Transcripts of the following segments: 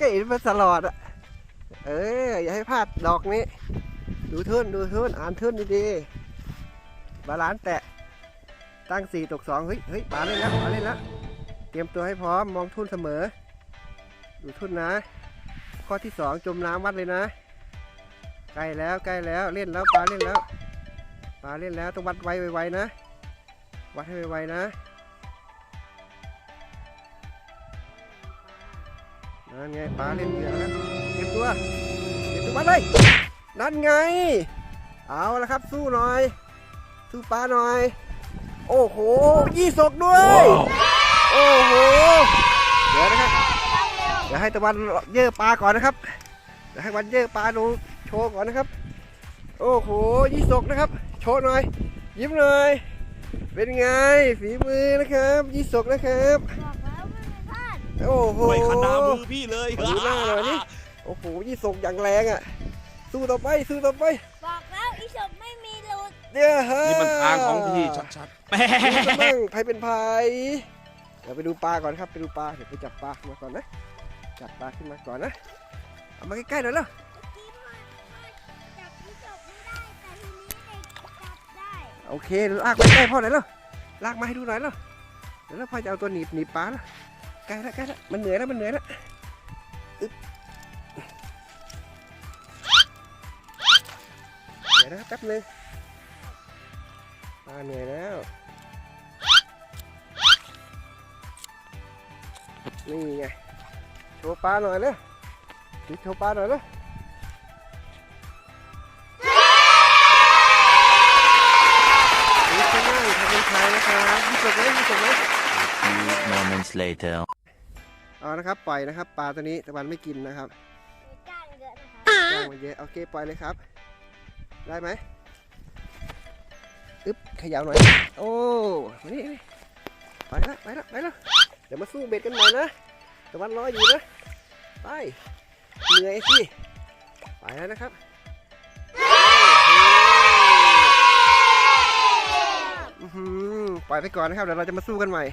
ก็เห็นมาตลอดอะเออ อย่าให้พลาดดอกนี้ ดูทุนดูทุนอ่านทุนดีๆ บาลานแตะ ตั้งสี่ตกสองเฮ้ยเฮ้ยปลาเล่นแล้วปลาเล่นแล้ว เตรียมตัวให้พร้อมมองทุนเสมอ ดูทุนนะ ข้อที่สองจมน้ำวัดเลยนะ ใกล้แล้วใกล้แล้วเล่นแล้วปลาเล่นแล้วปลาเล่นแล้วต้องวัดไวไวๆนะ วัดให้ไวๆนะ นั่นไงปลาเล่นเหยื่อแล้วเตรียมตัวเตรียมตัววัดเลยนั่นไง เอาละครับสู้หน่อย สู้ปลาหน่อย โอ้โหยี่สกด้วย โอ้โห เดี๋ยวนะครับ เดี๋ยวให้ตะวันเยื่อปลาก่อนนะครับ เดี๋ยวให้วันเยื่อปลาดูโชว์ก่อนนะครับ โอ้โหยี่สกนะครับ โชว์หน่อย ยิ้มหน่อย เป็นไงฝีมือนะครับ ยี่สกนะครับ โอ้โหไม่ขนามือพี่เลยขอดูหน้าหน่อยดิโอ้โหยี่สกอย่างแรงอะ สู้ต่อไปสู้ต่อไป บอกแล้วอีศพไม่มีหลุดเนี่ยฮะนี่มันทางของพี่ชัดๆแหม่ดูกันบ้างใครเป็นภัยเดี๋ยวไปดูปลาก่อนครับไปดูปลาเดี๋ยวไปจับปลามาก่อนนะจับปลาขึ้นมาก่อนนะเอามาใกล้ๆหน่อยแล้วเมื่อกี้มันมันจับอีศพไม่ได้แต่ทีนี้เด็กจับได้โอเคลากไปใกล้พ่อหน่อยแล้วลากมาให้ดูหน่อยแล้วเดี๋ยวแล้วพ่อจะเอาตัวหนีบหนีบปลาแล้ว ใกล้แล้วใกล้แล้วมันเหนื่อยแล้วมันเหนื่อยแล้วอึ๊บเดี๋ยวนะแป๊บนึงปลาเหนื่อยแล้วนี่ไงโชว์ปลาหน่อยเลยโชว์ปลาหน่อยเลยนี่ก็นั่งทำเป็นชายนะครับยี่สิบไหมยี่สิบไหม Few moments later. เอานะครับปล่อยนะครับ ปลาตัวนี้ตะวันไม่กินนะครับมีก้างเยอะนะคะย่างมาเยอะโอเคปล่อยเลยครับ ได้ไหมอึ๊บเขย่าหน่อย โอ้มานี่นี่ไปแล้วไปแล้วไปแล้วเดี๋ยวมาสู้เบ็ดกันใหม่นะตะวันรออยู่นะไปเหนื่อยสิไปแล้วนะครับโอ้โหอื้อหือปล่อยไปก่อนนะครับเดี๋ยวเราจะมาสู้กันใหม่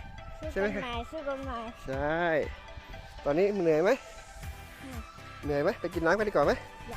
ใช่ไหมสู้กันใหม่สู้กันใหม่ ใช่ ตอนนี้เหนื่อยไหมเหนื่อยไหมไปกินน้ำกันดีกว่าไหมไ